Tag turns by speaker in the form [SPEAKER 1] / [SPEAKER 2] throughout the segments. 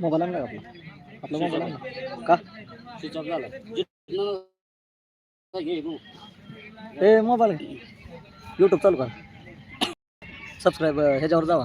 [SPEAKER 1] Mobile आणला का आपला? आपला मोबाईल आणला का?
[SPEAKER 2] स्विच ऑफ झाला
[SPEAKER 1] ए मोबाईल. यूट्यूब चालू कर. सबस्क्राईब ह्याच्यावर जावा.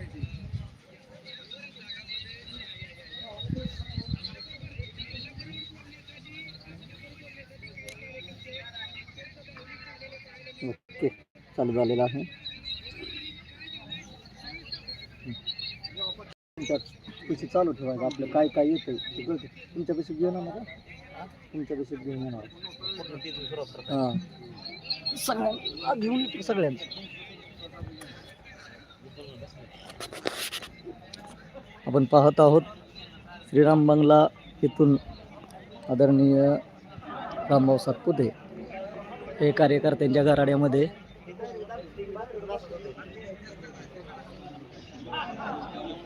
[SPEAKER 1] चालू झालेला आहे. पैसे चालू ठेवायचं आपलं काय काय येतं ते कळतं. तुमच्या पैसे घेऊन येणार का? तुमच्या पैसे घेऊन येणार. हां. सगळ्यां घेऊन येतो सगळ्यांचं. आपण पाहत आहोत श्रीराम बंगला इथून आदरणीय रामभाऊ सातपुते. हे कार्यकर्त्यांच्या घराड्यामध्ये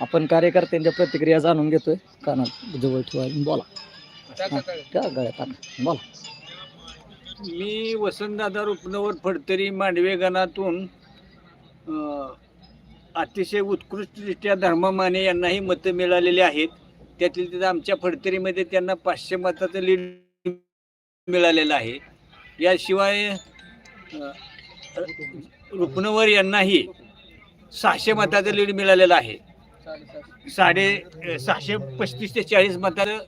[SPEAKER 1] आपण कार्यकर्त्यांच्या प्रतिक्रिया जाणून घेतोय. कानात जवळ ठेवा आणि बोला हा, त्या गळ्यात टाका. बोला.
[SPEAKER 3] मी वसंतदादा रुपनवर फडतरी मांडवे गणातून अं, अतिशय उत्कृष्टरित्या धर्ममाने यांनाही मतं मिळालेली आहेत. त्यातील तिथं आमच्या फडतरीमध्ये त्यांना पाचशे मताचं लीड मिळालेलं आहे. याशिवाय अं, रुपनवर यांनाही सहाशे मताचं लीड मिळालेलं आहे. साडे सहाशे पस्तीस ते चाळीस मताचं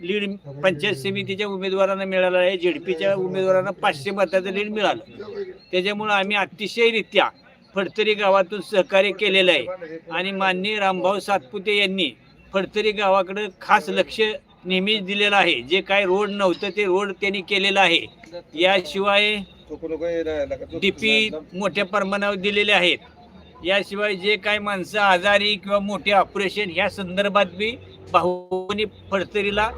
[SPEAKER 3] लीड पंचायत समितीच्या उमेदवारांना मिळालं आहे. झेडपीच्या उमेदवारांना पाचशे मताचं लीड मिळालं. त्याच्यामुळं आम्ही अतिशयरित्या फडतरी गावातून सहकार्य केलेलं आहे. आणि माननीय रामभाऊ सातपुते यांनी फडतरी गावाकडं खास लक्ष नेहमीच दिलेलं आहे. जे काय रोड नव्हतं ते रोड त्यांनी केलेलं आहे. याशिवाय डीपी मोठ्या प्रमाणावर दिलेले आहेत. याशिवाय जे काय माणसं आजारी किंवा मोठे ऑपरेशन ह्या संदर्भात बी भाऊनी फडतरीला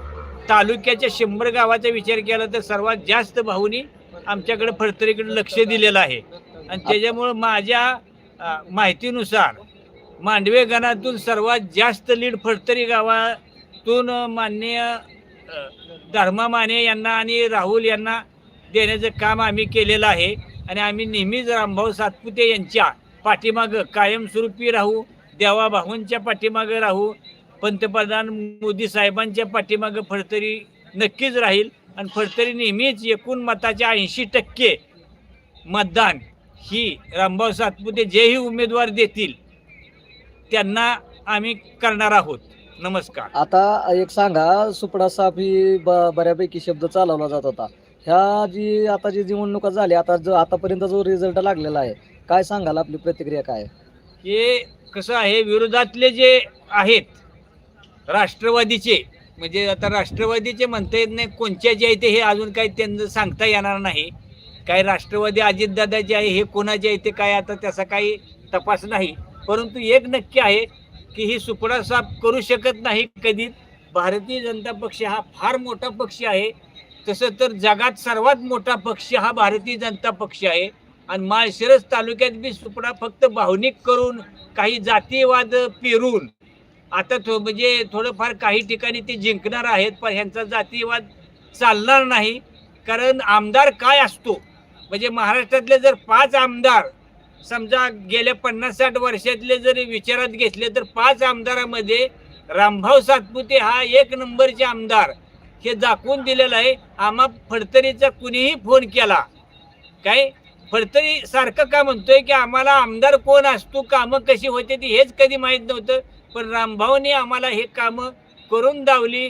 [SPEAKER 3] तालुक्याच्या शंभर गावाचा विचार केला तर सर्वात जास्त भाऊनी आमच्याकडे फडतरीकडे लक्ष दिलेलं आहे. आणि त्याच्यामुळं माझ्या माहितीनुसार मांडवे गणातून सर्वात जास्त लीड फडतरी गावातून माननीय धर्मा माने यांना आणि राहुल यांना देण्याचं काम आम्ही केलेलं आहे. आणि आम्ही नेहमीच रामभाऊ सातपुते यांच्या पाठीमागं कायमस्वरूपी राहू देवा भाऊंच्या पाठीमागं राहू. पंतप्रधान मोदी साहेबांच्या पाठीमागं फडतरी नक्कीच राहील आणि फडतरी नेहमीच एकूण मताच्या ऐंशी टक्के मतदान ही रामभाऊ सातपुते जेही उमेदवार देतील त्यांना आम्ही करणार आहोत. नमस्कार.
[SPEAKER 1] आता एक सांगा सुपडा साफ ही ब- बऱ्यापैकी शब्द चालवला जात होता. ह्या जी आता जी निवडणुका झाली आता जो आतापर्यंत जो रिझल्ट लागलेला आहे काय सांगाल आपली प्रतिक्रिया काय आहे?
[SPEAKER 3] हे कसं आहे विरोधातले जे आहेत राष्ट्रवादीचे म्हणजे आता राष्ट्रवादीचे म्हणता येत नाही कोणत्याचे आहे ते हे अजून काही त्यांना सांगता येणार नाही. काय राष्ट्रवादी अजितदादाचे आहे हे कोणाचे आहे ते काय आता त्याचा काही तपास नाही. परंतु एक नक्की आहे की ही सुपडा साफ करू शकत नाही कधी भारतीय जनता पक्ष हा फार मोठा पक्ष आहे. तसं तर जगात सर्वात मोठा पक्ष हा भारतीय जनता पक्ष आहे. आणि माळशिरस तालुक्यात बी सुपडा फक्त भावनिक करून काही जातीयवाद पेरून. आता थो म्हणजे थोडंफार काही ठिकाणी ते जिंकणार आहेत पण ह्यांचा जातीयवाद चालणार नाही. कारण आमदार काय असतो? म्हणजे महाराष्ट्रातले जर पाच आमदार समजा गेल्या पन्नास साठ वर्षातले जर विचारात घेतले तर पाच आमदारामध्ये रामभाऊ सातपुते हा एक नंबरचे आमदार. हे दाखवून दिलेलं आहे आम्हा फडतरीचा कुणीही फोन केला. काय? फडतरी सारखं का म्हणतोय की आम्हाला आमदार कोण असतो कामं कशी होते ती हेच कधी माहीत नव्हतं. पण रामभाऊने आम्हाला हे कामं करून दावली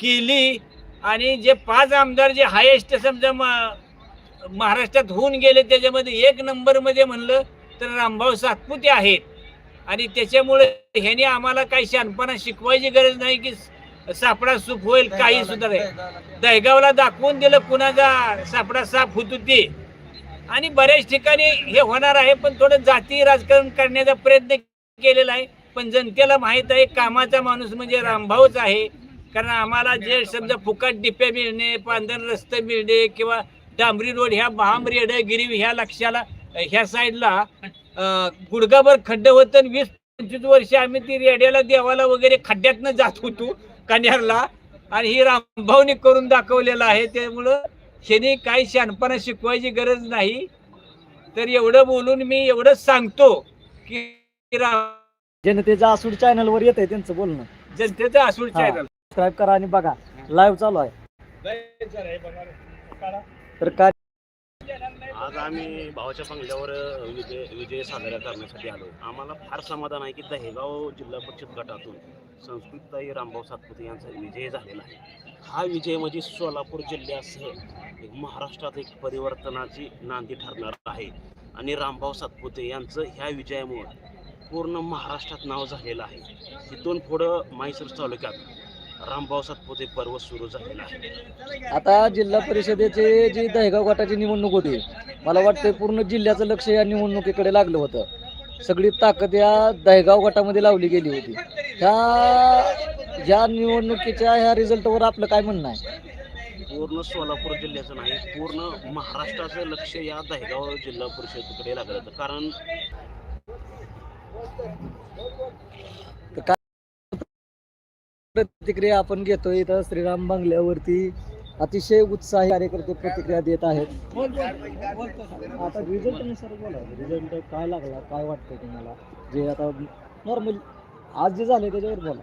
[SPEAKER 3] केली आणि जे पाच आमदार जे हायेस्ट समजा मा- महाराष्ट्रात होऊन गेले त्याच्यामध्ये एक नंबरमध्ये म्हणलं तर रामभाऊ सातपुते आहेत. आणि त्याच्यामुळे ह्याने आम्हाला काही शानपणा शिकवायची गरज नाही की सापडा सूप होईल काही सुद्धा नाही. दहेगावला दाखवून दिलं कुणाचा सापडा साफ होत होती आणि बऱ्याच ठिकाणी हे होणार आहे पण थोडं जाती राजकारण करण्याचा प्रयत्न केलेला आहे. पण जनतेला माहीत आहे कामाचा माणूस म्हणजे रामभाऊच आहे. कारण आम्हाला जे समजा फुकट डिप्या मिळणे पांढर रस्ते मिळणे किंवा डांबरी रोड ह्या महामरेड गिरी ह्या लक्षाला ह्या साईडला गुडगाभर खड्डे होतं वीस पंचवीस वर्ष आम्ही ती रेड्याला देवाला वगैरे खड्ड्यातनं जात होतो कन्यारला. आणि ही रामभाऊनी करून दाखवलेलं आहे त्यामुळं ह्याने काही शहाणपणा शिकवायची गरज नाही. तर एवढं बोलून मी एवढंच सांगतो की
[SPEAKER 1] जनतेच्या आसूड चॅनल वर येत आहे त्यांचं बोलणं.
[SPEAKER 3] जनतेचं आसूड. चॅनल
[SPEAKER 1] सबस्क्राईब करा आणि बघा. लाईव्ह चालू आहे. तर काय
[SPEAKER 2] आज आम्ही भावाच्या बंगल्यावर विजय विजय साजरा करण्यासाठी आलो. आम्हाला फार समाधान आहे की दहेगाव जिल्हा परिषद गटातून संस्कृतताई रामभाऊ सातपुते यांचा विजय झालेला आहे. हा विजय म्हणजे सोलापूर जिल्ह्यासह एक महाराष्ट्रात एक परिवर्तनाची नांदी ठरणार आहे. आणि रामभाऊ सातपुते यांचं ह्या विजयामुळं पूर्ण महाराष्ट्रात नाव झालेलं आहे. तिथून पुढं म्हैसूर तालुक्यात रामभाऊ सातपुते पर्व सुरू झालेलं आहे.
[SPEAKER 1] आता जिल्हा परिषदेचे जी दहेगाव गटाची निवडणूक होती मला वाटतं पूर्ण जिल्ह्याचं लक्ष या निवडणुकीकडे लागलं होतं. सगळी ताकद या दहेगाव गटामध्ये लावली गेली होती. ह्या या निवडणुकीच्या ह्या रिझल्टवर आपलं काय म्हणणं आहे?
[SPEAKER 2] पूर्ण सोलापूर जिल्ह्याचं नाही पूर्ण महाराष्ट्राचं लक्ष या दहेगाव जिल्हा परिषदेकडे लागलं होतं. कारण
[SPEAKER 1] प्रतिक्रिया आपण घेतोय इथं श्रीराम बंगल्यावरती. अतिशय उत्साही कार्यकर्ते प्रतिक्रिया देत आहेत. आता रिझल्ट सर बोला रिझल्ट काय लागला काय वाटतंय तुम्हाला? जे आता नॉर्मल आज जे झाले त्याच्यावर बोला.